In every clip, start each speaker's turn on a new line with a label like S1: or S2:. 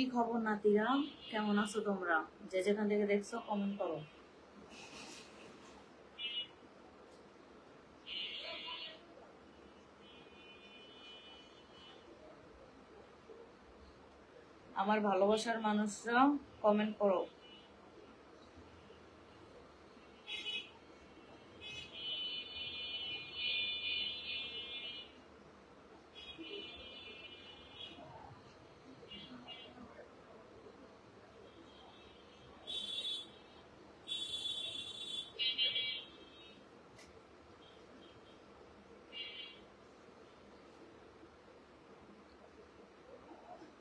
S1: কি খবর নাতিরা? কেমন আছো তোমরা? যে যেখান থেকে দেখছ কমেন্ট করো। আমার ভালোবাসার মানুষরা কমেন্ট করো।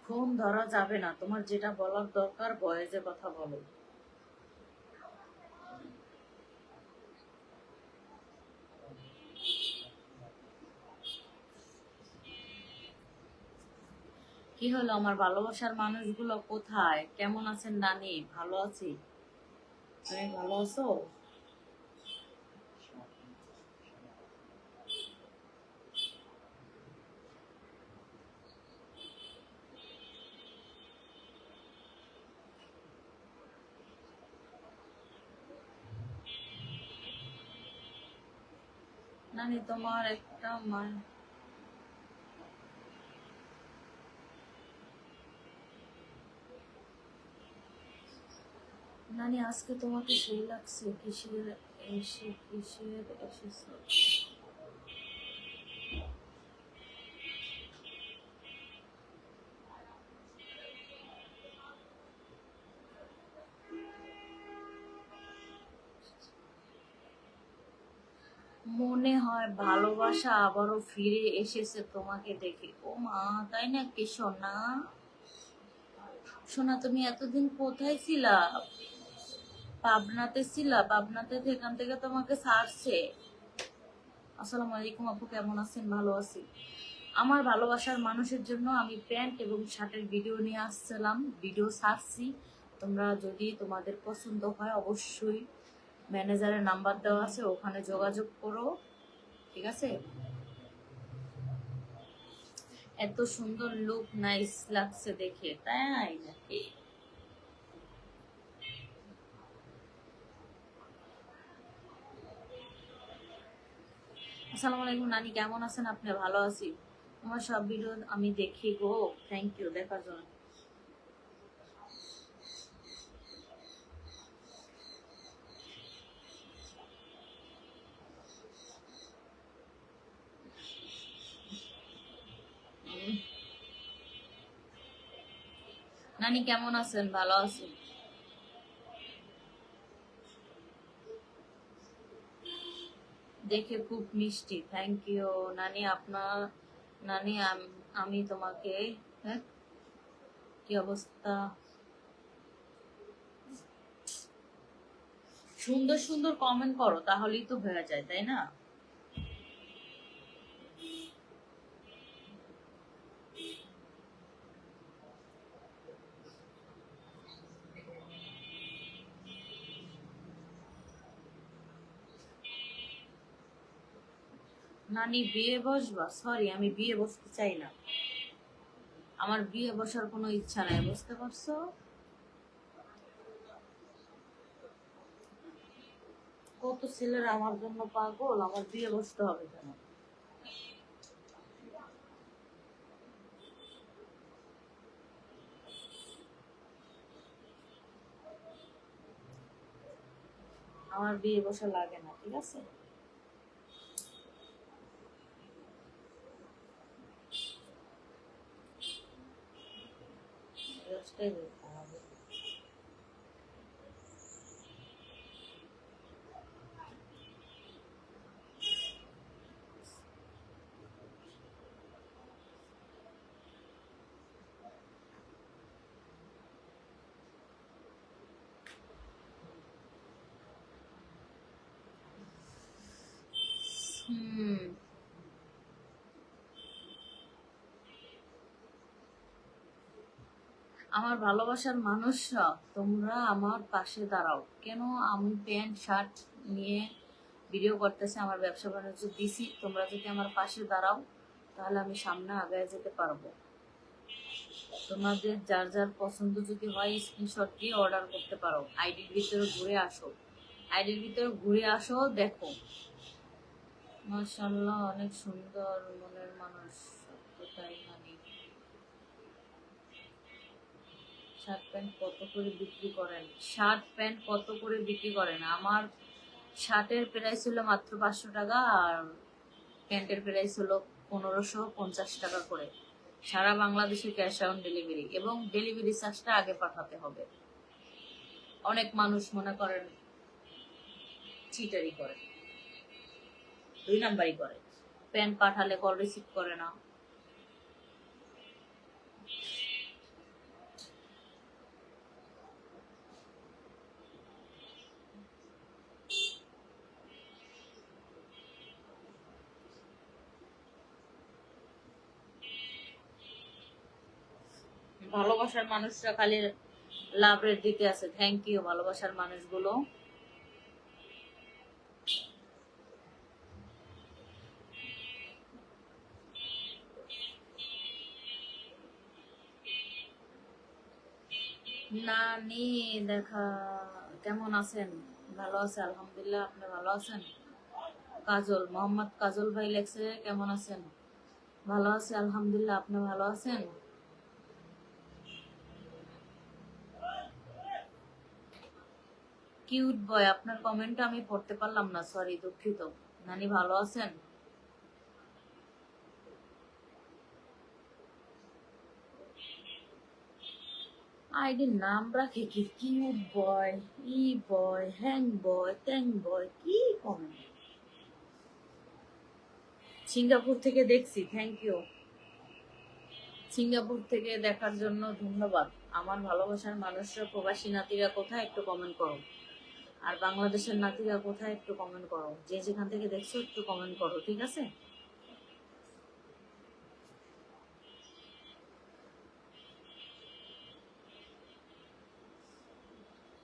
S1: ফোন ধরা যাবে না। তোমার যেটা বলার দরকার বয়েজে কথা বলো। কি হলো? আমার ভালোবাসার মানুষগুলো কোথায়? কেমন আছেন নানি? ভালো আছি? তুমি ভালো আছো? নানি তোমার একটা মান নানি আজকে তোমাকে সেই লাগছে কিসের এসে কিসের এসেছ? ভালোবাসা আবারও ফিরে এসেছে তোমাকে দেখে। ও মা, তাই না কি সোনা? সোনা, তুমি এতদিন কোথায় ছিলা? পাবনাতে ছিলা? পাবনাতে এখান থেকে তোমাকে ছাড়ছে। আসসালামু আলাইকুম আপু, কেমন আছেন? ভালো আছি। আমার ভালোবাসার মানুষের জন্য আমি প্যান্ট এবং শার্টের ভিডিও নিয়ে আসছিলাম, ভিডিও ছাড়ছি। তোমরা যদি তোমাদের পছন্দ হয় অবশ্যই ম্যানেজারের নাম্বার দেওয়া আছে, ওখানে যোগাযোগ করো। ঠিক আছে? এত সুন্দর লুক নাইস লাগছে দেখে, তাই নাকি? আসসালামু আলাইকুম নানি, কেমন আছেন? আপনি ভালো আছি? তোমার সব ভিডিও আমি দেখি গো। থ্যাংক ইউ দেখার জন্য। নানি কেমন আছেন? ভালো আছেন? দেখে খুব মিষ্টি। থ্যাংক ইউ নানি, আপনার, নানি, আম- তোমাকে হ্যাঁ? কি অবস্থা? সুন্দর সুন্দর কমেন্ট করো, তাহলেই তো হয়ে যায়, তাই না? নানি বিয়ে বসবা? সরি আমি বিয়ে বসতে চাই না। আমার বিয়ে বসার কোনো ইচ্ছা নাই, বুঝতে পারছ? কত ছেলেরা আমার জন্য পাগল, আমার বিয়ে বসতে হবে কেন? আমার বিয়ে বসা লাগে না, ঠিক আছে? 嗯。আমার ভালোবাসার মানুষরা তোমরা আমার পাশে দাঁড়াও। কেন আমি প্যান্ট, শার্ট নিয়ে ভিডিও করতেছি, আমার ব্যবসা বাণিজ্য দিছি, তোমরা যদি আমার পাশে দাঁড়াও, তাহলে আমি সামনে আগায় যেতে পারব। তোমাদের যার যার পছন্দ যদি হয় স্ক্রিনশট দিয়ে অর্ডার করতে পারো। আইডির ভিতরে ঘুরে আসো। আইডির ভিতরে ঘুরে আসো, দেখো। মাশাল্লাহ অনেক সুন্দর মনের মানুষ কোথায় মানে শার্ট প্যান্ট কত করে বিক্রি করেন? শার্ট প্যান্ট কত করে বিক্রি করেন? আমার শার্টের প্রাইস হলো মাত্র পাঁচশো টাকা আর প্যান্টের প্রাইস হলো পনেরোশো পঞ্চাশ টাকা করে। সারা বাংলাদেশে ক্যাশ অন ডেলিভারি এবং ডেলিভারি চার্জটা আগে পাঠাতে হবে। অনেক মানুষ মনে করেন চিটারি করে, দুই নাম্বারই করে। প্যান্ট পাঠালে কল রিসিভ করে না। ভালোবাসার মানুষরা খালি লাভ রেট দিতে আছে। থ্যাংক ইউ ভালোবাসার মানুষগুলো। নানি, দেখা, কেমন আছেন? ভালো আছে, আলহামদুলিল্লাহ, আপনি ভালো আছেন? কাজল, মোহাম্মদ কাজল ভাই লেখছে, কেমন আছেন? ভালো আছে, আলহামদুলিল্লাহ, আপনি ভালো আছেন? কিউট বয় আপনার কমেন্টটা আমি পড়তে পারলাম না সরি দুঃখিত। নানি, ভালো আছেন? আইডির নাম রাখে কি? কিউট বয় ই বয় হ্যাং বয় ট্যাং বয় কি কমেন্ট সিঙ্গাপুর থেকে দেখছি থ্যাংক ইউ সিঙ্গাপুর থেকে দেখার জন্য ধন্যবাদ। আমার ভালোবাসার মানুষরা প্রবাসী নাতিরা কোথায় একটু কমেন্ট করো। আর বাংলাদেশের নাতিরা কোথায় একটু কমেন্ট করো। যে যেখান থেকে দেখছ একটু কমেন্ট করো ঠিক আছে?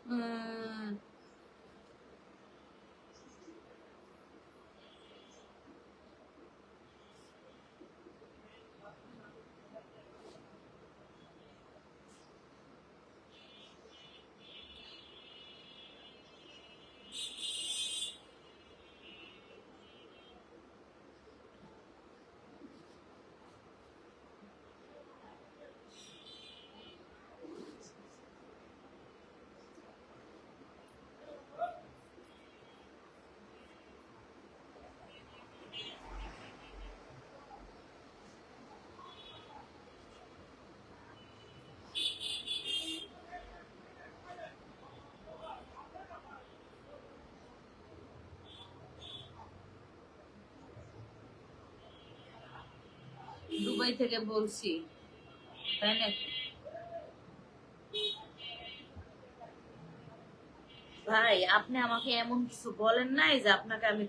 S1: উম, দুবাই থেকে বলছি, তাই নাকি ভাই, আপনি আমাকে এমন কিছু বলেন নাই যে আপনাকে আমি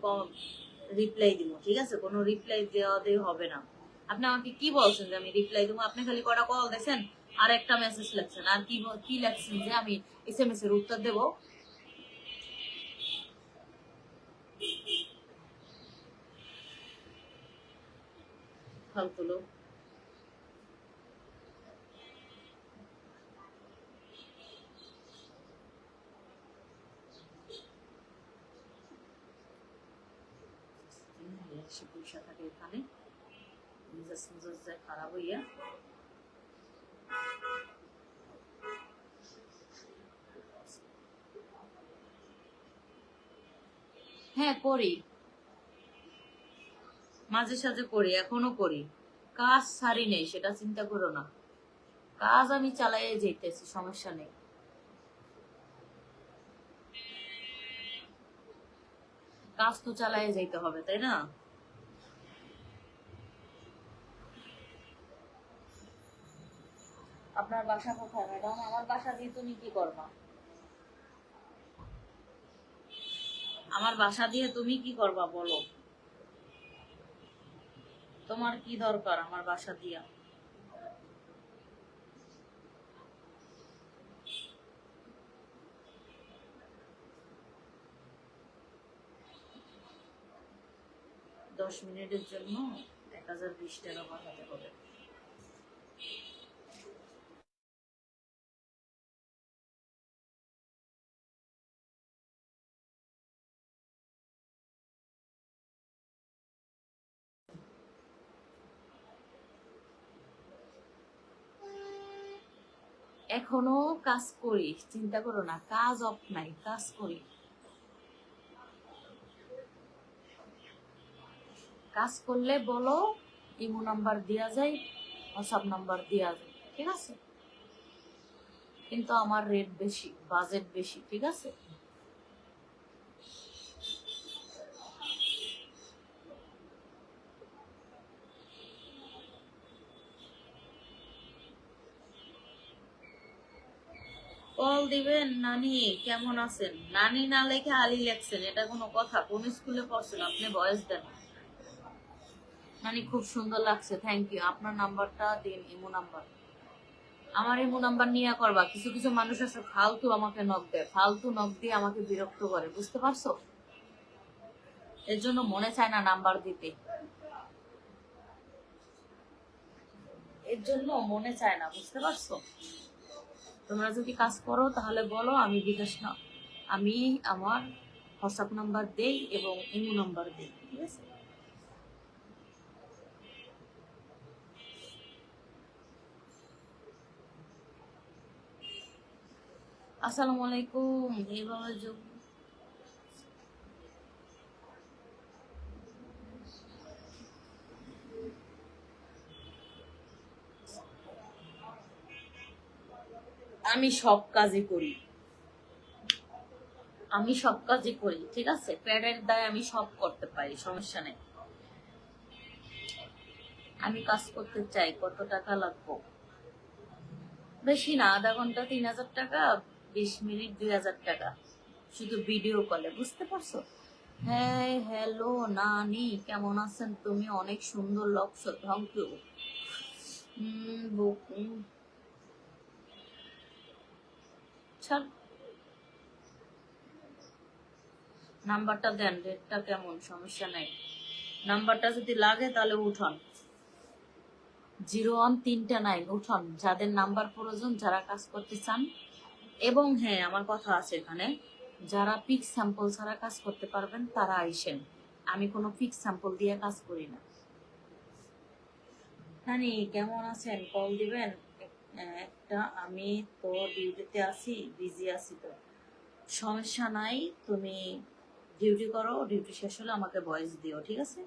S1: রিপ্লাই দিব, ঠিক আছে? কোনো রিপ্লাই দেওয়া হবে না। আপনি আমাকে কি বলছেন যে আমি রিপ্লাই দেবো? আপনি খালি কটা কল দেখছেন আর একটা মেসেজ লেখছেন। আর কি কি লেখছেন যে আমি এস এম এস এর উত্তর দেবো? ফালতু পয়সা থাকে এখানে। খারাপ হইয়া। হ্যাঁ করি। মাঝে সাঝে করি এখনও করি। কাজ সারি নেই সেটা চিন্তা করো না। কাজ আমি চালাই যেতেছি সমস্যা নেই। কাজ তো চালাই যাইতে হবে তাই না? আপনার বাসা কোথায় ম্যাডাম? আমার বাসা দিয়ে তুমি কি করবা? আমার বাসা দিয়ে তুমি কি করবা বলো। তোমার কি দরকার আমার বাসা দিয়া? দশ মিনিটের জন্য এক হাজার বিশ টাকা পাঠাতে হবে। এখনও কাজ করি, চিন্তা করো না, কাজ অফ নাই, কাজ করি। কাজ করলে বলো, ইমো নাম্বার দেওয়া যায় হোয়াটসঅ্যাপ নাম্বার দেওয়া যায় ঠিক আছে? কিন্তু আমার রেট বেশি বাজেট বেশি, ঠিক আছে? কল দিবেন, নানি, কেমন আছেন? নানি না লেখে আলী লেখছেন, এটা কোনো কথা, কোন স্কুলে পড়ছেন, আপনি বয়স দেন। নানি, খুব সুন্দর লাগছে থ্যাংক ইউ আপনার নাম্বারটা দিন, ইমো নাম্বার। আমার ইমো নাম্বার নিয়ে করবা, কিছু কিছু মানুষ আছে, ফালতু আমাকে নক দেয়, ফালতু নক দিয়ে আমাকে বিরক্ত করে, বুঝতে পারছ? এর জন্য মনে চায় না নাম্বার দিতে। এর জন্য মনে চায় না, বুঝতে পারছ? তোমরা যদি কাজ করো, তাহলে বলো আমি বিকাশ না। আমি আমার হোয়াটসঅ্যাপ নাম্বার দেই এবং ইমো নাম্বার দেই, ঠিক আছে? আসসালামু আলাইকুম এইভাবে যোগ আমি সব কাজই করি। আমি সব কাজই করি, ঠিক আছে? প্যাডের দায় আমি সব করতে পারি, সমস্যা নেই। আমি কাজ করতে চাই, কত টাকা লাগবো? বেশি না, আধা ঘণ্টা তিন হাজার টাকা, বিশ মিনিট দুই হাজার টাকা। শুধু ভিডিও কলে বুঝতে পারছ? হ্যাঁ হ্যালো নানি, কেমন আছেন? তুমি অনেক সুন্দর লাগছো থ্যাংক ইউ ছাড় নাম্বারটা দেন, রেটটা কেমন? সমস্যা নেই। নাম্বারটা যদি লাগে তাহলে উঠান। জিরো ওয়ান তিনটা নাইন, উঠান। যাদের নাম্বার প্রয়োজন, যারা কাজ করতে চান। এবং হ্যাঁ আমার কথা আছে এখানে। যারা পিক স্যাম্পল ছাড়া কাজ করতে পারবেন, তারা আইসেন। আমি কোনো পিক স্যাম্পল দিয়ে কাজ করি না। নানি কেমন আছেন? কল দিবেন? একটা, আমি তো ডিউটিতে আছি বিজি আছি তো। সমস্যা নাই, তুমি ডিউটি করো ডিউটি শেষ হলে আমাকে ভয়েস দিও, ঠিক আছে?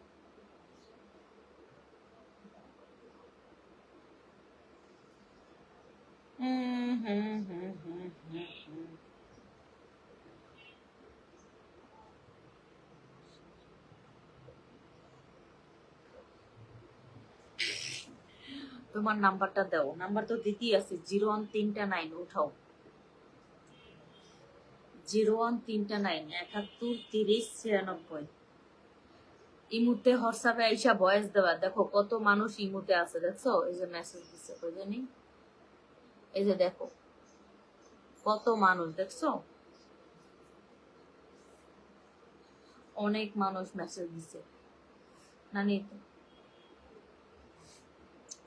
S1: তোমার নাম্বারটা দাও। নাম্বার তো দিতেই আছে, জিরো ওয়ান তিনটা নাইন, উঠাও। জিরো ওয়ান তিনটা নাইন, একাত্তর তিরিশ ছিয়ানব্বই। ইমুতে হোয়াটসঅ্যাপে আইসা দেওয়া দেখো কত মানুষ ইমুতে আছে, দেখছ? এই যে মেসেজ দিচ্ছে এই যে দেখো, কত মানুষ, দেখছ? অনেক মানুষ মেসেজ দিছে। নানি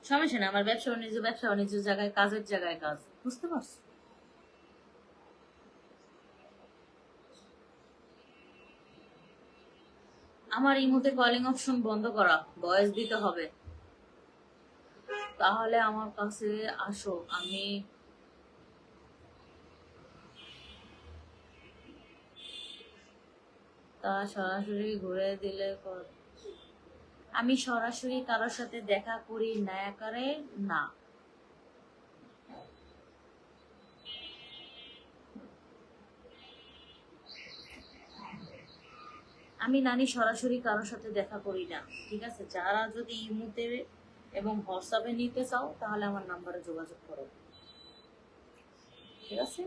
S1: সমস্যা না আমার ব্যবসা বাণিজ্য ব্যবসা বাণিজ্য জায়গায় কাজের জায়গায় কাজ। বুঝতে পারছ। আমার এই মুহূর্তে কলিং অপশন বন্ধ করা ভয়েস দিতে হবে। তাহলে আমার কাছে আসো আমি তা সরাসরি ঘুরে দিলে আমি সরাসরি কারোর সাথে দেখা করি না করে না। আমি নানি সরাসরি কারোর সাথে দেখা করি না, ঠিক আছে? যারা যদি ইমুতে এবং হোয়াটসঅ্যাপে নিতে চাও, তাহলে আমার নাম্বারে যোগাযোগ করো। ঠিক আছে?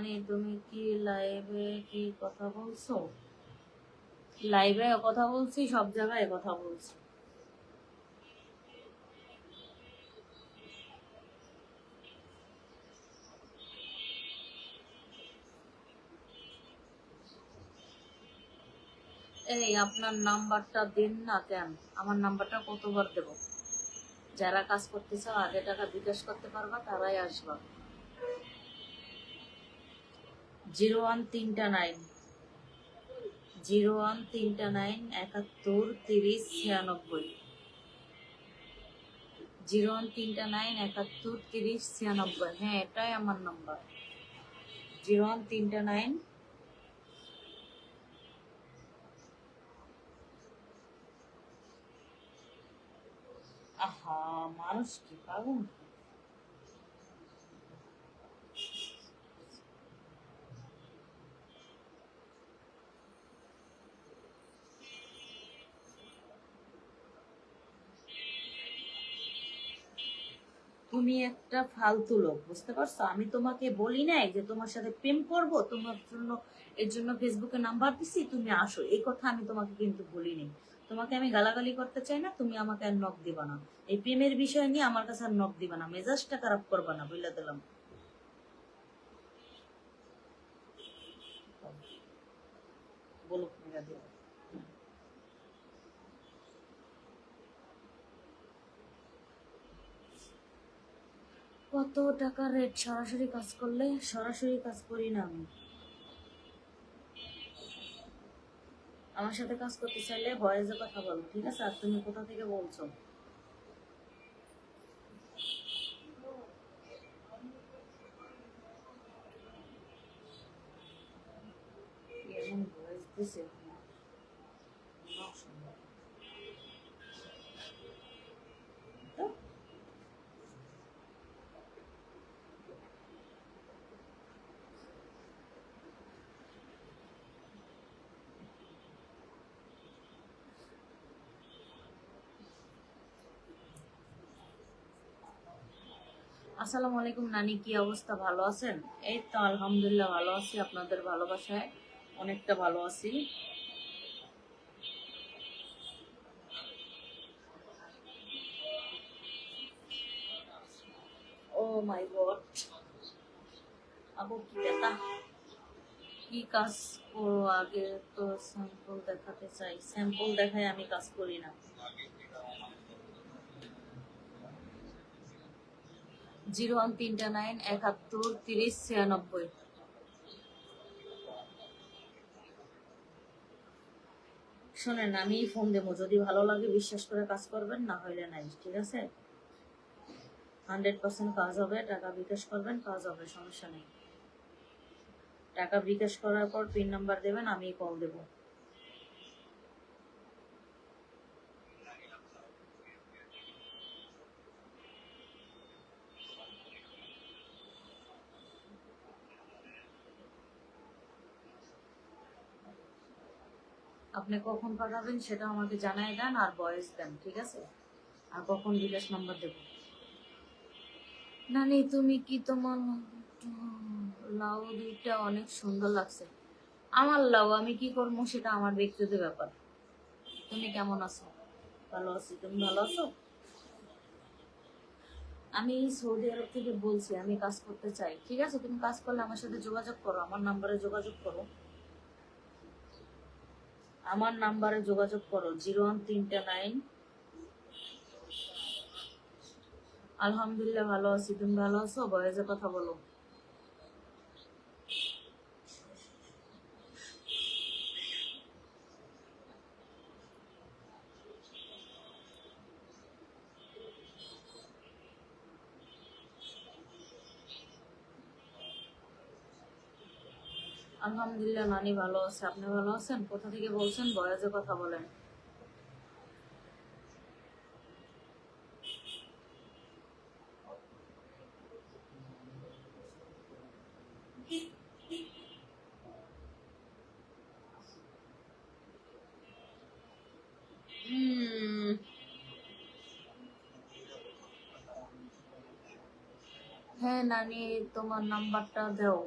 S1: নানি তুমি কি লাইভে কি কথা বলছো? লাইভে কথা বলছি, সব জায়গায় কথা বলছি। এই আপনার নাম্বারটা দিন না কেন? আমার নাম্বারটা কতবার দেব? যারা কাজ করতে চাও, আগে টাকা বিকাশ করতে পারবা, তারাই আসবা। জিরো ওয়ান তিনটা নাইন। জিরো ওয়ান তিনটা নাইন, একাত্তর, তিরিশ, ছিয়ানব্বই। জিরো ওয়ান তিনটা নাইন, একাত্তর, তিরিশ, ছিয়ানব্বই। হ্যাঁ এটাই আমার নাম্বার জিরো ওয়ান তিনটা নাইন, আহা, মানুষ কি পাগল? তুমি একটা ফালতু লোক, বুঝতে পারছ? আমি তোমাকে বলি নাই যে তোমার সাথে প্রেম করব, তোমার জন্য, এর জন্য ফেসবুকে নাম্বার দিছি, তুমি আসো। এই কথা আমি তোমাকে কিন্তু বলিনি তোমাকে আমি গালাগালি করতে চাই না, তুমি আমাকে আর নখ দিবা না। এই প্রেমের বিষয় নিয়ে আমার কাছে আর নখ দিবা না, মেজাজটা খারাপ করবা না, বুঝলা দিলাম বলো মেরা দিও কত টাকা রেট সরাসরি কাজ করলে সরাসরি কাজ করি না আমি। আমার সাথে কাজ করতে চাইলে ভয়েসে কথা বলো, ঠিক আছে? আর তুমি কোথা থেকে বলছো? ভয়েস দিছে নাও শুনব। তো? আসসালামু আলাইকুম, নানি, কি অবস্থা? ভালো আছেন? এই তো আলহামদুলিল্লাহ ভালো আছি, আপনাদের ভালোবাসায় অনেকটা ভালো আছি। ও মাই গড আপু কি কি কাজ করো? আগে তো স্যাম্পল দেখাতে চাই। স্যাম্পল দেখায় আমি কাজ করি না। জিরো ওয়ান তিনটা নাইন একাত্তর তিরিশ ছিয়ানব্বই। শোনেন, আমি ফোন দেবো। যদি ভালো লাগে, বিশ্বাস করে কাজ করবেন, না হইলে নাই, ঠিক আছে? হান্ড্রেড পার্সেন্ট কাজ হবে, টাকা বিকাশ করবেন, কাজ হবে, সমস্যা নেই। টাকা বিকাশ করার পর পিন নাম্বার দেবেন, আমি কল দেবো। আপনি কখন পাঠাবেন সেটা আমাকে জানাই দেন আর বয়স দেন, ঠিক আছে? আর কখন বিকাশ নাম্বার দেব? নানি, তুমি কি তোমার লাউ দুইটা অনেক সুন্দর লাগছে। আমার লাউ, আমি কি করব সেটা আমার ব্যক্তিগত ব্যাপার। তুমি কেমন আছো? ভালো আছি, তুমি ভালো আছো? আমি সৌদি আরব থেকে বলছি, আমি কাজ করতে চাই, ঠিক আছে? তুমি কাজ করলে আমার সাথে যোগাযোগ করো, আমার নাম্বারে যোগাযোগ করো। আমার নাম্বারে যোগাযোগ করো, জিরো ওয়ান তিনটা নাইন। আলহামদুলিল্লাহ ভালো আছি, তুমি ভালো আছো? বয়সে কথা বলো। আলহামদুলিল্লাহ, নানি ভালো আছে। আপনি ভালো আছেন? কোথা থেকে বলছেন? বয়াজে কথা বলেন। হ্যাঁ নানি, তোমার নাম্বারটা দাও।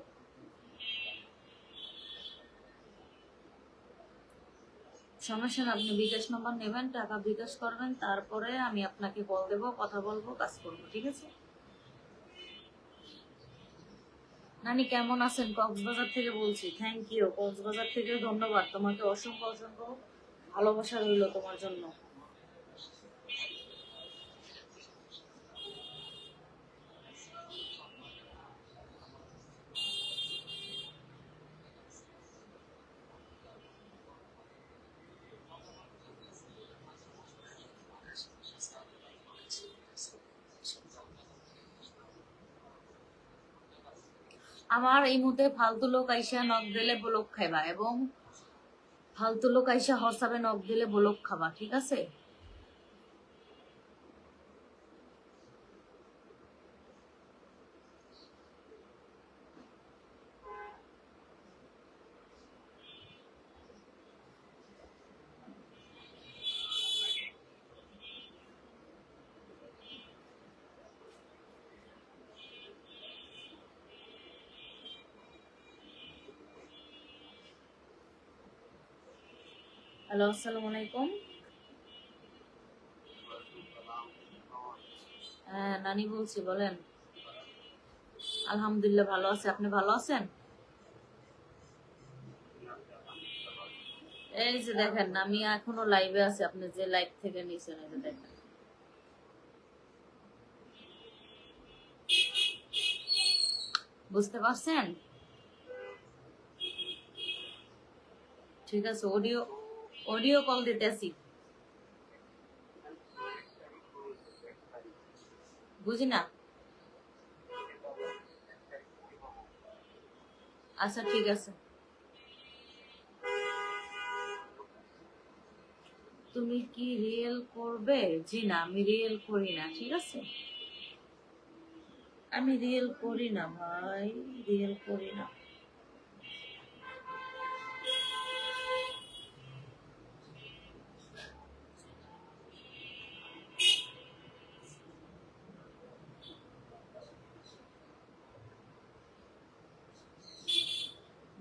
S1: সমস্যা না আপনি বিকাশ নম্বর নেবেন, টাকা বিকাশ করবেন, তারপরে আমি আপনাকে কল দেব, কথা বলব, কাজ করব, ঠিক আছে? নানি, কেমন আছেন? কক্সবাজার থেকে বলছি। থ্যাংক ইউ কক্সবাজার থেকে ধন্যবাদ। তোমাকে অসংখ্য অসংখ্য ভালোবাসা রইল তোমার জন্য। আমার এই মুহূর্তে ফালতু লোক আইসা নখ দিলে ব্লক খাইবা এবং ফালতু লোক আইসা হর্ষাবে নখ দিলে ব্লক খাবা, ঠিক আছে? হ্যালো, আসসালামু আলাইকুম। হ্যাঁ নানি বলছি, বলেন। আলহামদুলিল্লাহ ভালো আছে। আপনি ভালো আছেন? এই যে দেখেন, আমি এখনও লাইভে আছি। আপনি যে লাইভ থেকে নিয়েছেন, এই যে দেখেন। বুঝতে পারছেন? ঠিক আছে অডিও অডিও কল দিতেছি। বুঝি না? আচ্ছা ঠিক আছে। তুমি কি রিয়েল করবে? জি না, আমি রিয়েল করি না, ঠিক আছে? আমি রিয়েল করি না, ভাই, রিয়েল করি না।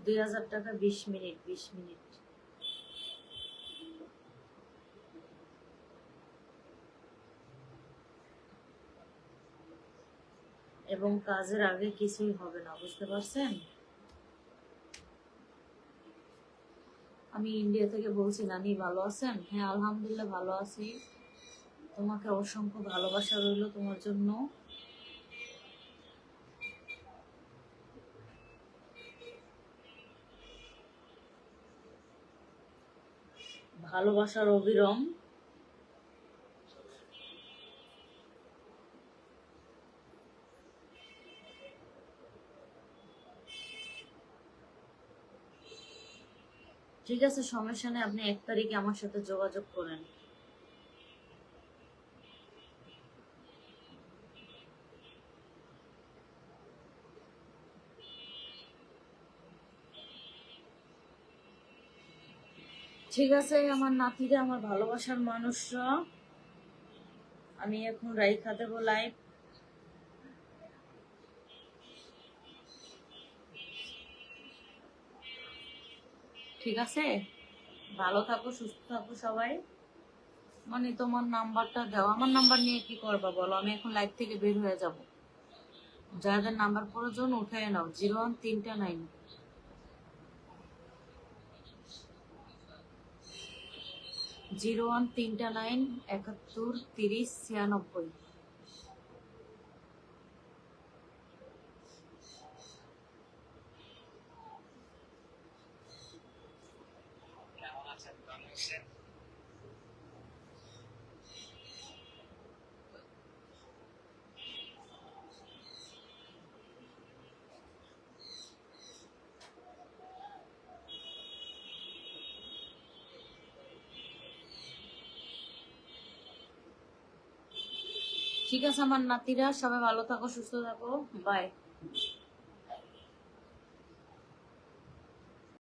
S1: দুই হাজার টাকা বিশ মিনিট বিশ মিনিট। এবং কাজের আগে কিছুই হবে না, বুঝতে পারছেন? আমি ইন্ডিয়া থেকে বলছি, নানি ভালো আছেন? হ্যাঁ আলহামদুলিল্লাহ ভালো আছি। তোমাকে অসংখ্য ভালোবাসা রইল তোমার জন্য। ভালোবাসার অবিরম। ঠিক আছে সমস্যা নেই আপনি এক তারিখে আমার সাথে যোগাযোগ করেন। ঠিক আছে, আমার নাতিরা, আমার ভালোবাসার মানুষরা। আমি এখন রাইখা দেবো লাইভ ঠিক আছে? ভালো থাকো, সুস্থ থাকো সবাই। মানে তোমার নাম্বারটা দাও। আমার নাম্বার নিয়ে কি করবা বলো? আমি এখন লাইভ থেকে বের হয়ে যাব। যাদের নাম্বার প্রয়োজন উঠে নাও। জিরো ওয়ান, তিনটা নাইন। জিরো ওয়ান তিনটা নাইন একাত্তর তিরিশ ছিয়ানব্বই। ঠিক আছে আমার নাতিরা। সবাই ভালো থাকো সুস্থ থাকো। বাই